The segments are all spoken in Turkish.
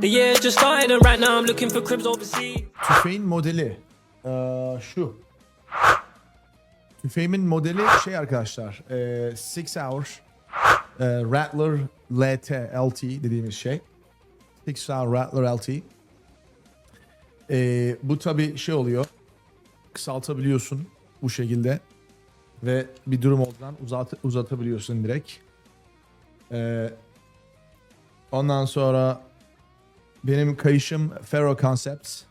The. Tüfeğin modeli ee, şu. Tüfeğimin modeli şey arkadaşlar. E, Six Hour e, Rattler LT, LT dediğimiz şey. Six Hour Rattler LT. E, bu tabi şey oluyor. Kısaltabiliyorsun bu şekilde. Ve bir durum olduğundan uzat, uzatabiliyorsun direkt. E, ondan sonra benim kayışım Ferro Concepts.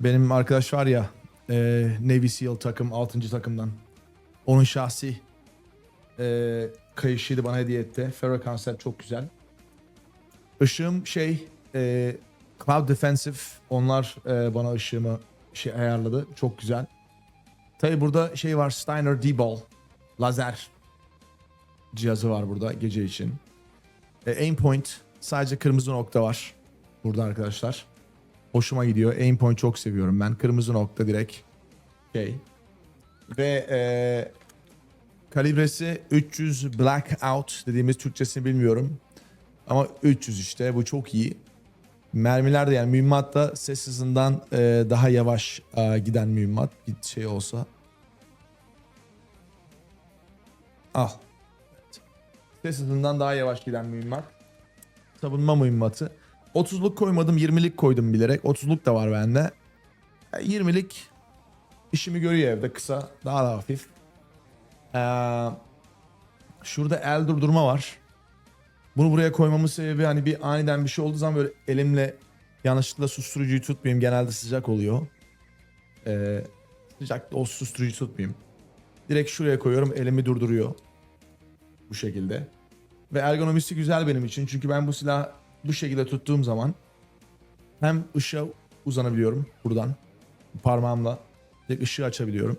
Benim arkadaş var ya e, Navy SEAL takım 6. takımdan. Onun şahsi e, kayışıydı bana hediye etti. Ferro Concept çok güzel. Işığım şey e, Cloud Defensive onlar e, bana ışığımı şey ayarladı. Çok güzel. Tabi burada şey var Steiner D-Ball lazer cihazı var burada gece için. E, aim point sadece kırmızı nokta var burada arkadaşlar. Hoşuma gidiyor. Aim point çok seviyorum ben. Kırmızı nokta direkt şey. Ve e, kalibresi 300 blackout dediğimiz Türkçesini bilmiyorum. Ama 300 işte bu çok iyi. Mermiler de yani mühimmat da ses hızından e, daha yavaş e, giden mühimmat bir şey olsa. Al. Evet. Ses hızından daha yavaş giden mühimmat. Savunma mühimmatı. 30'luk koymadım 20'lik koydum bilerek. 30'luk da var bende. E, 20'lik işimi görüyor evde kısa. Daha da hafif. Ee, şurada el durdurma var. Bunu buraya koymamın sebebi hani bir aniden bir şey olduğu zaman böyle elimle yanlışlıkla susturucuyu tutmayayım. Genelde sıcak oluyor. Ee, sıcak o susturucuyu tutmayayım. Direkt şuraya koyuyorum elimi durduruyor. Bu şekilde. Ve ergonomisi güzel benim için. Çünkü ben bu silah bu şekilde tuttuğum zaman hem ışığa uzanabiliyorum buradan parmağımla direkt ışığı açabiliyorum.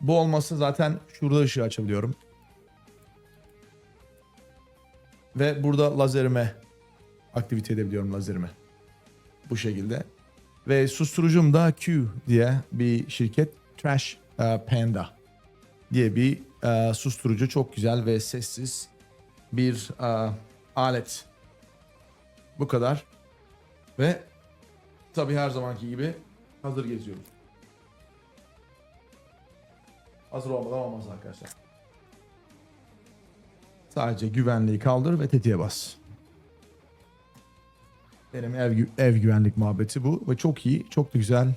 Bu olmasa zaten şurada ışığı açabiliyorum. Ve burada lazerime aktivite edebiliyorum lazerime. Bu şekilde. Ve susturucum da Q diye bir şirket Trash e, Panda diye bir e, susturucu çok güzel ve sessiz bir e, alet. Bu kadar. Ve tabii her zamanki gibi hazır geziyoruz. Hazır olmadan olmaz arkadaşlar. Sadece güvenliği kaldır ve tetiğe bas. Benim ev, ev güvenlik muhabbeti bu ve çok iyi, çok da güzel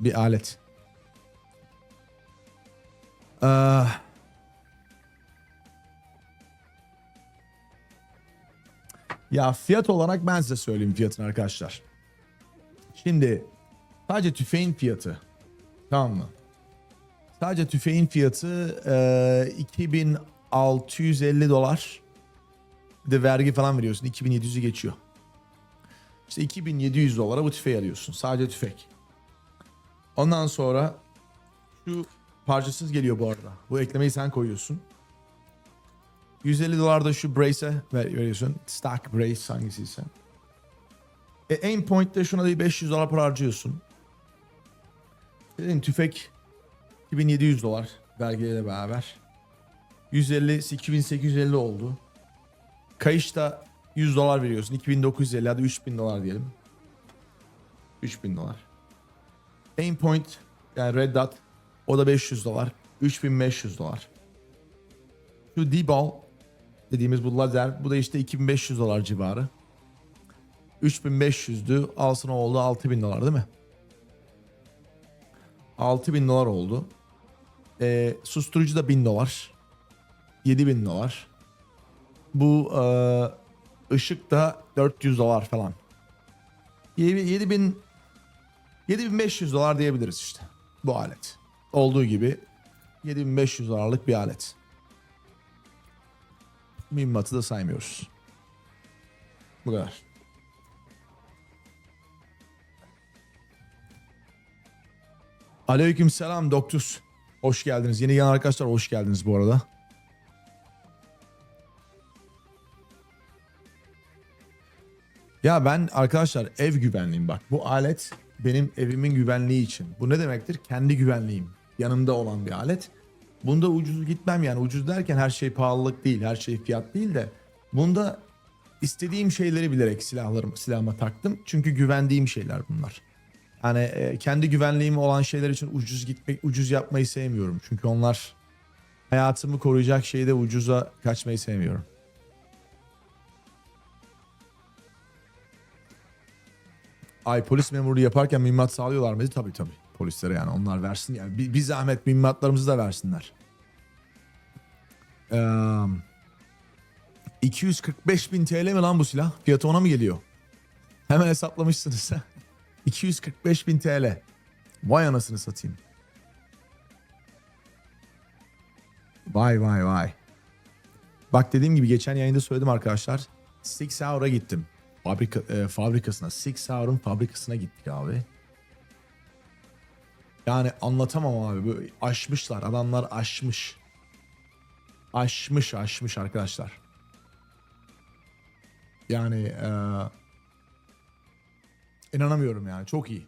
bir alet. Ah. Ya fiyat olarak ben size söyleyeyim fiyatını arkadaşlar. Şimdi sadece tüfeğin fiyatı. Tamam mı? Sadece tüfeğin fiyatı e, 2650 dolar. Bir de vergi falan veriyorsun. 2700'ü geçiyor. İşte 2700 dolara bu tüfeği alıyorsun. Sadece tüfek. Ondan sonra şu parçasız geliyor bu arada. Bu eklemeyi sen koyuyorsun. 150 dolar da şu brace'e ver- veriyorsun. Stock brace hangisiyse. E, aim point'te şuna da bir 500 dolar para harcıyorsun. Dedim tüfek 2700 dolar vergiyle beraber. 150 2850 oldu. Kayışta 100 dolar veriyorsun. 2950 hadi 3000 dolar diyelim. 3000 dolar. Aim point yani red dot o da 500 dolar. 3500 dolar. Şu D-ball dediğimiz bu lazer bu da işte 2500 dolar civarı. 3500'dü. Alsın oldu 6000 dolar değil mi? 6000 dolar oldu. Ee, susturucu da 1000 dolar. 7000 dolar. Bu e, ışık da 400 dolar falan. 7000 7500 dolar diyebiliriz işte bu alet. Olduğu gibi 7500 dolarlık bir alet. Mühimmatı da saymıyoruz. Bu kadar. Aleyküm selam Doktus. Hoş geldiniz. Yeni gelen arkadaşlar hoş geldiniz bu arada. Ya ben arkadaşlar ev güvenliğim bak. Bu alet benim evimin güvenliği için. Bu ne demektir? Kendi güvenliğim. Yanımda olan bir alet. Bunda ucuz gitmem yani. Ucuz derken her şey pahalılık değil. Her şey fiyat değil de. Bunda istediğim şeyleri bilerek silahlarım silahıma taktım. Çünkü güvendiğim şeyler bunlar. Yani e, kendi güvenliğim olan şeyler için ucuz gitmek, ucuz yapmayı sevmiyorum. Çünkü onlar hayatımı koruyacak şeyde ucuza kaçmayı sevmiyorum. Ay polis memuru yaparken mühimmat sağlıyorlar mıydı? Tabii tabii. Polislere yani onlar versin. Yani bir, bir zahmet mühimmatlarımızı da versinler. Eee 245 bin TL mi lan bu silah? Fiyatı ona mı geliyor? Hemen hesaplamışsınız. 245 bin TL. Vay anasını satayım. Vay vay vay. Bak dediğim gibi geçen yayında söyledim arkadaşlar. Six Hour'a gittim. Fabrika, e, fabrikasına. Six Hour'ın fabrikasına gittik abi. Yani anlatamam abi. Böyle aşmışlar. Adamlar aşmış. Aşmış aşmış arkadaşlar. Yani e, inanamıyorum yani. Çok iyi.